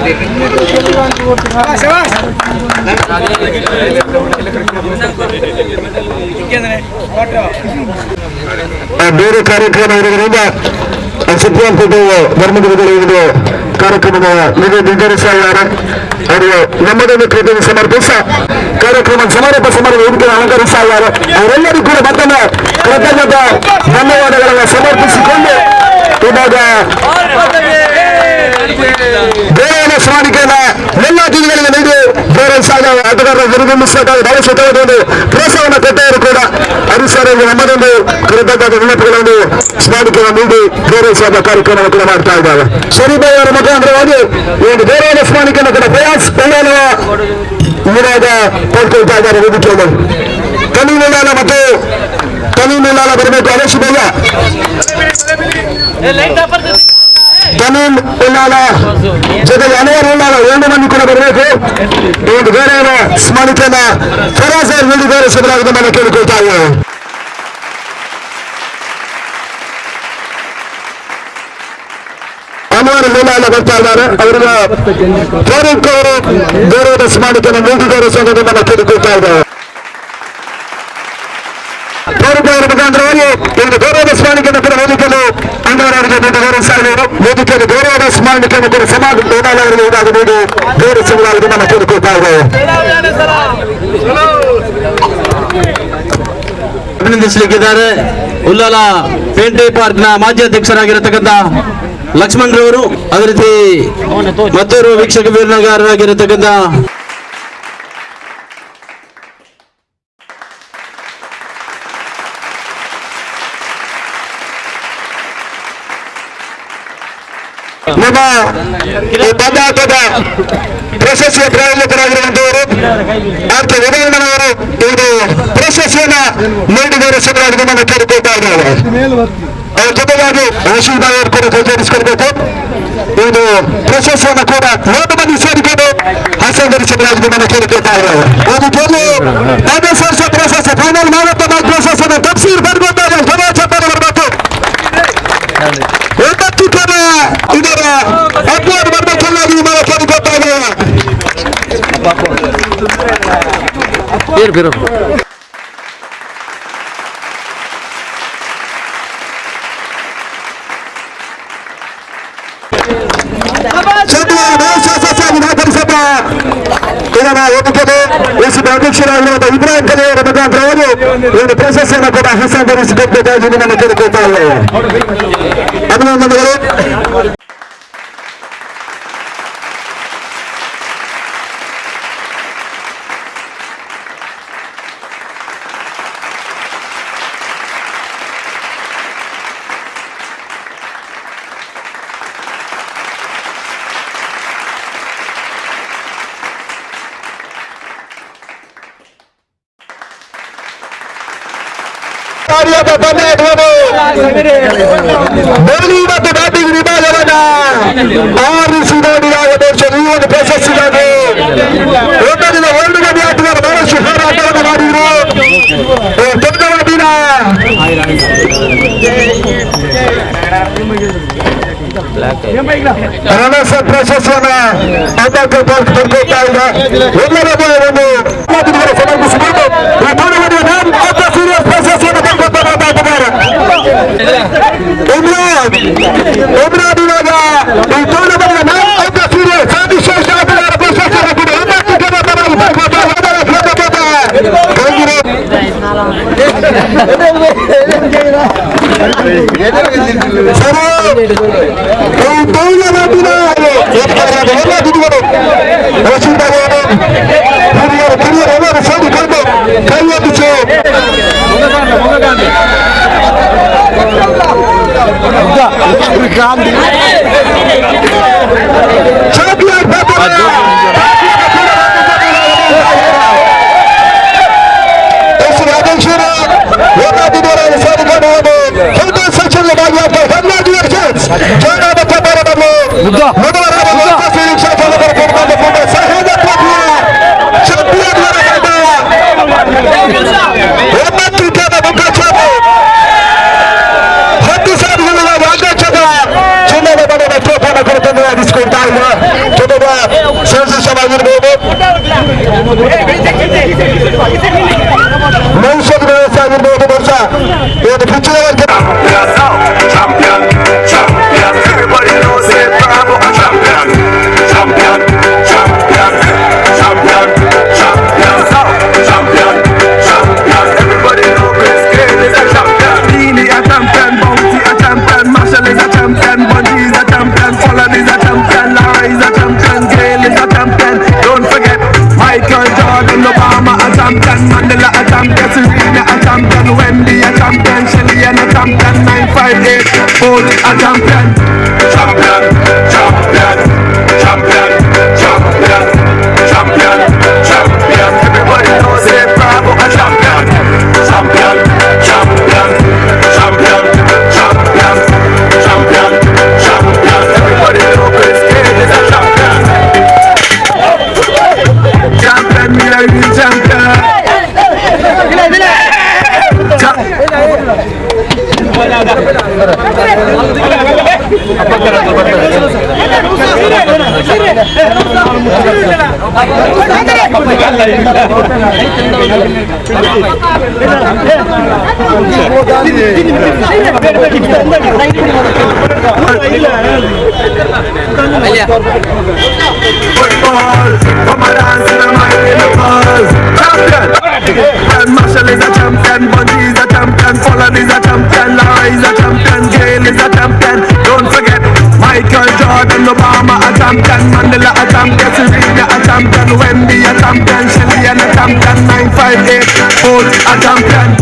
ಬೇರೆ ಕಾರ್ಯಕ್ರಮ ಇರುವುದರಿಂದ ಕೋರ್ಟ್ ಧರ್ಮಗುರುಗಳು ಇದು ಕಾರ್ಯಕ್ರಮದ ನಿರ್ಧರಿಸಿದ್ದಾರೆ ಅವರು ನಮ್ಮದನ್ನು ಕೃತಿಯನ್ನು ಸಮರ್ಪಿಸ, ಕಾರ್ಯಕ್ರಮ ಸಮಾರೋಪ ಸಮಾರಂಭ ವೇದಿಕೆಯನ್ನು ಅಲಂಕರಿಸ್ತಾ ಇದ್ದಾರೆ ಅವರೆಲ್ಲರಿಗೂ ಕೂಡ ಮತ್ತೊಮ್ಮೆ ಕೃತಜ್ಞತೆ ಧನ್ಯವಾದಗಳನ್ನು ಸಮರ್ಪಿಸಿಕೊಂಡು ಇವಾಗ ಗೌರವ ಸ್ಮರಣಿಕೆಯನ್ನ ಎಲ್ಲ ಅತಿಥಿಗಳಿಗೆ ನೀಡಿ ಗೌರವಿಸಿದ ಆಟಗಾರರ ನಿರ್ಗಮಿಸಬೇಕಾದ ಬಹಳ ಒಂದು ಪ್ರೋತ್ಸಾಹವನ್ನು ಕೊಟ್ಟವರು ಕೂಡ ಹರಿಸರ್ ನಮ್ಮದೊಂದು ಕೃತಜ್ಞತೆ ವಿನಂತಿಗಳನ್ನು ಸ್ಮರಣಿಕೆಯನ್ನು ನೀಡಿ ಗೌರವಿಸುವ ಕಾರ್ಯಕ್ರಮ ಕೂಡ ಮಾಡ್ತಾ ಇದ್ದಾರೆ ಶರೀಬಾಯಿ ಅವರ ಮುಖಾಂತರವಾಗಿ ಈ ಒಂದು ಗೌರವ ಸ್ಮರಣಿಕೆಯನ್ನು ಕೂಡ ಪ್ರಯಾಸ್ ಪಲ್ಲಾಲವ ವಿರೋಧ ಪಡ್ಕೊಳ್ತಾ ಇದ್ದಾರೆ ವೇದಿಕೆಯಲ್ಲಿ ಕಲಿಮಿಲಾಲ ಮತ್ತು ಕಲಿಮಿಲಾಲ ಬರಬೇಕು ಅನೇಶ್ ಭಯ್ಯ ತಮೀಮ್ ಉಲ್ಲಾಲ ಜೊತೆಗೆ ಅನೇರ್ ಉಲ್ಲಾಲ ಎರಡು ಮಂದಿ ಕೂಡ ಬರಬೇಕು ಈ ಒಂದು ಗೌರವ ಸ್ಮರಣಿಕೆಯನ್ನ ಫರಾಜ್ ಅವರು ನೀಡಿ ಗೌರವಿಸಬಹುದಾದ ಮೇಲೆ ಕೇಳಿಕೊಳ್ತಾ ಇದ್ದೇವೆ ಅಮರ್ ಲೀಲಾಲ ಬರ್ತಾ ಇದ್ದಾರೆ ಅವರ ಫಾರೂಕ್ ಅವರು ಗೌರವದ ಸ್ಮರಣಿಕೆಯನ್ನು ನೀಡಿ ಗೌರವಿಸೋದನ್ನು ನಾವು ಕೇಳಿಕೊಳ್ತಾ ಇದ್ದೇವೆ ಫಾರೂಕ್ ಅವರ ಮುಖಾಂತರವಾಗಿ ಕೂಡ ವೇದಿಕೆಯಲ್ಲಿ ನೀಡಿ ಗೌರವಿಸ್ತಾ ವೇದಿಕೆಯಲ್ಲಿ ಗೌರವದ ಕೂಡ ಸಮಾಜ ಲೀಲಾಲ ಅವರಿಗೆ ಇದಾಗ ನೀಡಿ ಗೌರವಿಸಬಹುದಾದ ನಾವು ಕೇಳಿಕೊಳ್ತಾ ಇದ್ದೇವೆ ಅಭಿನಂದಿಸಲಿಕ್ಕಿದ್ದಾರೆ. ಉಲ್ಲಾಲ ಪೇಂಟೆ ಪಾರ್ಕ್ನ ಮಾಜಿ ಅಧ್ಯಕ್ಷರಾಗಿರತಕ್ಕಂಥ ಲಕ್ಷ್ಮಣ್ ರವರು, ಅದೇ ರೀತಿ ಮತ್ತೊರು ವೀಕ್ಷಕ ವೀರಗಾರರಾಗಿರತಕ್ಕಂತ ಈ ಪದಾರ್ಥದ ಪ್ರಶಸ್ತಿಯ ಪ್ರಾಯೋಜಕರಾಗಿರುವಂತವರು ಆರ್ಥ ವಿಧಾನವರು ಇದು ಪ್ರಶಸ್ತಿಯನ್ನ ನೀಡಿ ಗೌರವಿಸಬೇಕಾಗಿ ನಮ್ಮ ಕೇಳಿಕೊಳ್ತಾ ಇದ್ದಾರೆ ಅವರ ಜೊತೆಗಾಗಿ ಆಶೀರ್ವಾದ ಅವರು ಕೂಡ ಗೋಚರಿಸಿಕೊಳ್ಬೇಕು ಇದು ಪ್ರಶಸ್ತಿಯನ್ನು ಕೂಡ ಒಂದು ಮಂದಿ ಸೇರಿಕೊಂಡು ಹಸ್ತಾಂತರಿಸಬೇಕಾಗಿ ನಮ್ಮ ಕೇಳಿಕೊಳ್ತಾ ಇದ್ದಾರೆ ಅದಕ್ಕೆ ಅದೇ ವರ್ಷ ಪ್ರಶಸ್ತಿ ಫೈನಲ್ ನಾವು ಪ್ರಶಸ್ತಿಯನ್ನು ಸಮಾಜ ಬರಬೇಕು. ಇದರ ಅಪ್ಲೋಡ್ ಮಾಡಬೇಕೆನ್ನಾಗಿ ನಾವು ಕೇಳಿಕೊಳ್ತಾ ಇದ್ದೇವೆ ಚಂದ್ರ ಶಾಸಕರಾಗಿ ನಾಗರಿಸದ ಇದರ ಒಪ್ಪಿಗೆ ಎಸ್ ಅಧ್ಯಕ್ಷರಾಗಿರುವಂತಹ ಇಬ್ರಾಹಿಂ ಕಲಿಯವರ ಮುಖಾಂತರವಾಗಿ ಒಂದು ಪ್ರಶಸ್ತಿಯನ್ನು ಕೂಡ ಹಸ್ತಾಂತರಿಸಿಕೊಳ್ಬೇಕಾಗಿ ನಿಮ್ಮನ್ನು ಕೇಳಿಕೊಳ್ತಾ ಇದ್ದೇವೆ ಅಭಿನಂದನೆಗಳು ಕಾರ್ಯದ ಬಂಧುಗಳು ಬೋಲಿ ಮತ್ತು ಬ್ಯಾಟಿಂಗ್ ವಿಭಾಗವನ್ನ ಆರಿಸಿ ನೋಡಿದಾಗ ದೇಶ ಈ ಒಂದು ಪ್ರಶಸ್ತಿಗಾಗಿ ಒಂದರಿಂದ ಒಂದು ಮಂದಿ ಆಟಗಾರ ಬಹಳಷ್ಟು ಹೋರಾಟವನ್ನು ಮಾಡಿದ್ರು ದೊಡ್ಡವ ದಿನ ರಣಸ ಪ್ರಶಸ್ತಿಯನ್ನ ಅದಕ್ಕೆ ಪಡ್ಕೊಳ್ತಾ ಇದೆ ಎಲ್ಲರಿಗೂ ಒಂದು ಮಾತುಗಳನ್ನು ಸಮರ್ಪಿಸಿಕೊಂಡು ಈ ಟೂರ್ನಮೆಂಟ್ಗೆ ನಾನು ಮಾತ್ರ ಸೀರಿಯಸ್ ಪ್ರಶಸ್ತಿಯನ್ನು ಪಡ್ಕೊಳ್ತಾ ಮಾತಾಡಿದ್ದಾರೆ ಇಮ್ರಾನ್ ಇಮ್ರಾನ್ ಇವಾಗ ಈ ಟೂರ್ನಮೆಂಟ್ಗೆ ನಾನು ಮಾತ್ರ ಸೀರಿಯಸ್ ಸರ್ವಿಶ್ರೇಷ್ಠ ಆಟಗಾರ ಪ್ರಶಸ್ತಿಯನ್ನು ಕೂಡ ಒಂಬತ್ತು ಜನ ತನಗೆ ಪಡ್ಕೊಳ್ತಾ ಇದ್ದಾರೆ. ಹೋಗಿರಿ. ಸರಿ ಈ ಟೂರ್ನಮೆಂಟಿನ ಎಲ್ಲ ದಿನಗಳು ರಶೀದವರು Marshall is a champion, a champion, is a champion, a champion, is a champion. Don't forget Michael Jordan, Obama a champion, Mandela a champion, Serena a champion, Wendy a champion, Shelly a champion, 958, Bolt a champion.